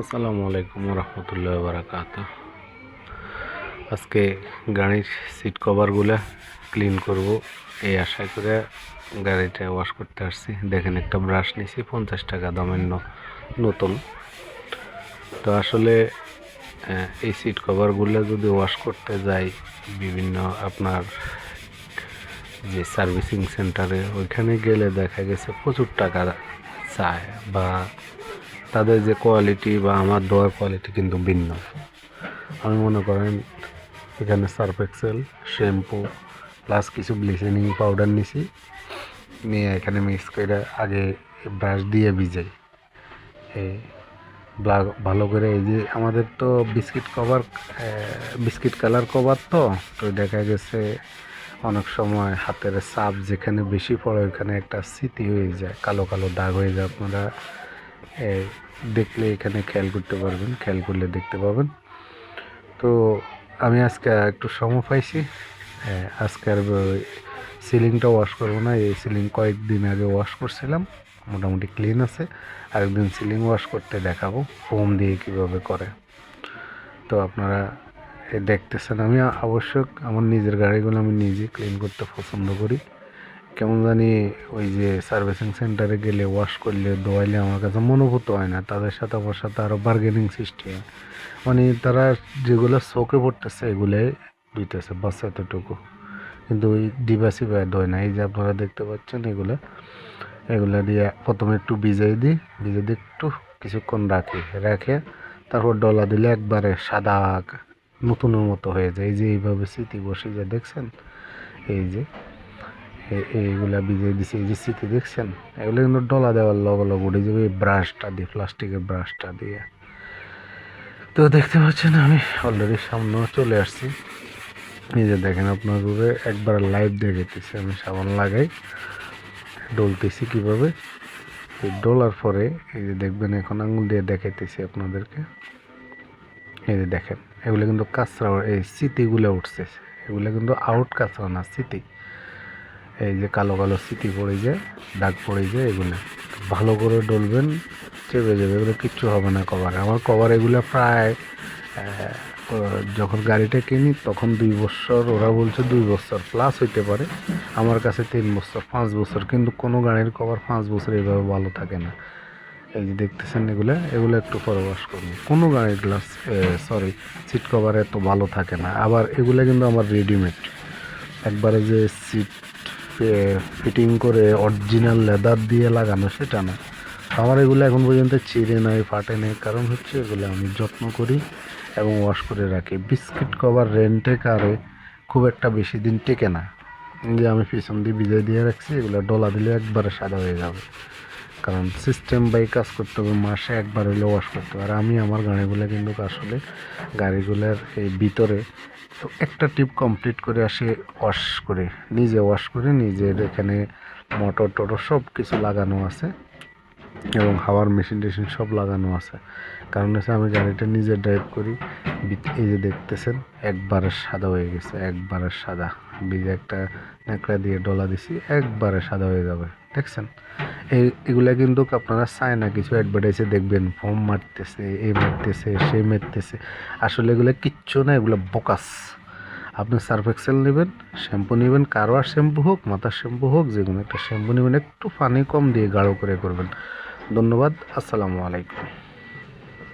আসসালামু আলাইকুম রহমতুল্লাহ বারাকাত আজকে গাড়ির সিট কভারগুলো ক্লিন করব। এই আশা করে গাড়িটা ওয়াশ করতে আসছি। দেখেন একটা ব্রাশ নিছি, পঞ্চাশ টাকা দামের নতুন। তো আসলে এই সিট কভারগুলো যদি ওয়াশ করতে যাই, বিভিন্ন আপনার যে সার্ভিসিং সেন্টারে ওইখানে গেলে দেখা গেছে প্রচুর টাকা চায় বা তাদের যে কোয়ালিটি বা আমার দোয়ার কোয়ালিটি কিন্তু ভিন্ন। আমি মনে করেন, এখানে সার্ফ এক্সেল শ্যাম্পু প্লাস কিছু ব্লিচিং পাউডার নিছি। নিয়ে এখানে মিক্স করে আগে ব্রাশ দিয়ে ভিজাই। এই ভালো করে এই যে আমাদের তো biscuit cover biscuit colour cover তো তো দেখা গেছে অনেক সময় হাতের সাপ যেখানে বেশি পড়ে ওইখানে একটা স্মৃতি হয়ে যায়, কালো কালো দাগ হয়ে যায় আপনারা। দেখলে এখানে খেয়াল করতে পারবেন খেয়াল করলে দেখতে পাবেন। তো আমি আজকে একটু সময় পাইছি। এ, আজকে আর সিলিংটা ওয়াশ করব না এই সিলিং কয়েকদিন আগে ওয়াশ করছিলাম মোটামুটি ক্লিন আছে। আরেকদিন সিলিং ওয়াশ করতে দেখাবো ফোম দিয়ে কীভাবে করে। তো আপনারা দেখতেছেন আমি আবশ্যক আমার নিজের গাড়িগুলো আমি নিজে ক্লিন করতে পছন্দ করি। কেমন জানি ওই যে সার্ভিসিং সেন্টারে গেলে ওয়াশ করলে দোয়াইলে আমার কাছে মনোভূত হয় না। তাদের সাথে আমার সাথে আরও বার্গেনিং সৃষ্টি হয় মানে তারা যেগুলো চোখে পড়তেছে, এগুলোই দিতেছে, বাস এতটুকু। কিন্তু ওই ডিবাসি ব্যাড হয় না। এই যে আপনারা দেখতে পাচ্ছেন এগুলো এগুলো দিয়ে প্রথমে একটু ভিজাই দিই। ভিজে দিয়ে একটু কিছুক্ষণ রাখি। রেখে তারপর ডলা দিলে একবারে সাদা নতুনের মতো হয়ে যায়। এই যে এইভাবে স্মৃতি বসে যায়, দেখছেন? এই যে এইগুলা ভিজিয়ে দিছি, এই যে সিটি দেখছেন? এগুলো কিন্তু ডলা দেওয়ার লগ লগ উঠে যাবে এই ব্রাশটা দিয়ে, প্লাস্টিকের ব্রাশটা দিয়ে। তো দেখতে পাচ্ছেন আমি অলরেডি সামনেও চলে আসছি। যে দেখেন আপনার উপরে একবার লাইভ দেখেতেছি আমি সাবান লাগাই, ডলতেছি কীভাবে? ডলার পরে এই যে দেখবেন এখন আঙুল দিয়ে দেখাইতেছি আপনাদেরকে। এই যে দেখেন, এগুলো কিন্তু কাঁচরা, এই স্মৃতিগুলো উঠছে, এগুলো কিন্তু আউট কাঁচরা না স্মৃতি এই যে কালো কালো স্মৃতি পড়ে যায় দাগ পড়ে যায় এগুলো। ভালো করে ডলবেন, চেপে যাবে, এগুলো কিচ্ছু হবে না কভার আমার কভার এগুলো প্রায় যখন গাড়িটা কিনি, তখন দুই বছর, ওরা বলছে দুই বছর প্লাস হইতে পারে। আমার কাছে তিন বছর, পাঁচ বছর, কিন্তু কোনো গাড়ির কভার পাঁচ বছর এইভাবে ভালো থাকে না। এই যে দেখতেছেন এগুলো এগুলো একটু পরে ওয়াশ করব। কোনো গাড়ির গ্লাস সরি সিট কভার এত ভালো থাকে না। আবার এগুলো কিন্তু আমার রেডিমেড একবারে যে সিট ফিটিং করে অরিজিনাল লেদার দিয়ে লাগানো, সেটা না। আমার এগুলো এখন পর্যন্ত চিড়ে নাই, ফাটে নেই। কারণ হচ্ছে এগুলো আমি যত্ন করি এবং ওয়াশ করে রাখি। বিস্কিট কভার রেন্টে কারে খুব একটা বেশি দিন টেকে না। যে আমি পিছন দিয়ে ভিজে দিয়ে রাখছি, এগুলো ডলা দিলে একবারে সাদা হয়ে যাবে। কারণ সিস্টেম বাই কাজ করতে হবে, মাসে একবার হলে ওয়াশ করতে হবে। আর আমি আমার গাড়িগুলো কিন্তু আসলে গাড়িগুলোর এই ভিতরে একটা টিপ কমপ্লিট করে আসে ওয়াশ করে, নিজে ওয়াশ করে নিজের এখানে মোটর টটর সব কিছু লাগানো আছে এবং হাওয়ার মেশিন টেশিন সব লাগানো আছে। কারণ হচ্ছে আমি গাড়িটা নিজে ড্রাইভ করি এই যে দেখতেছেন, একবারে সাদা হয়ে গেছে, একবারে সাদা। ভিজে একটা ন্যাকড়া দিয়ে ডলা দিছি, একবারে সাদা হয়ে যাবে, দেখছেন? এগুলা কিন্তু আপনারা চায় না, কিছু অ্যাডভার্টাইজে দেখবেন ফর্ম মারতেছে, এ মারতেছে, সে মারতেছে। আসলে এগুলো কিচ্ছু না, এগুলো বোকাস। আপনি সার্ফ এক্সেল নেবেন, শ্যাম্পু নেবেন কারোয়ার শ্যাম্পু হোক, মাথার শ্যাম্পু হোক, যে কোনো একটা শ্যাম্পু নেবেন, একটু পানি কম দিয়ে গাঢ় করে করবেন। ধন্যবাদ, আসসালামু আলাইকুম।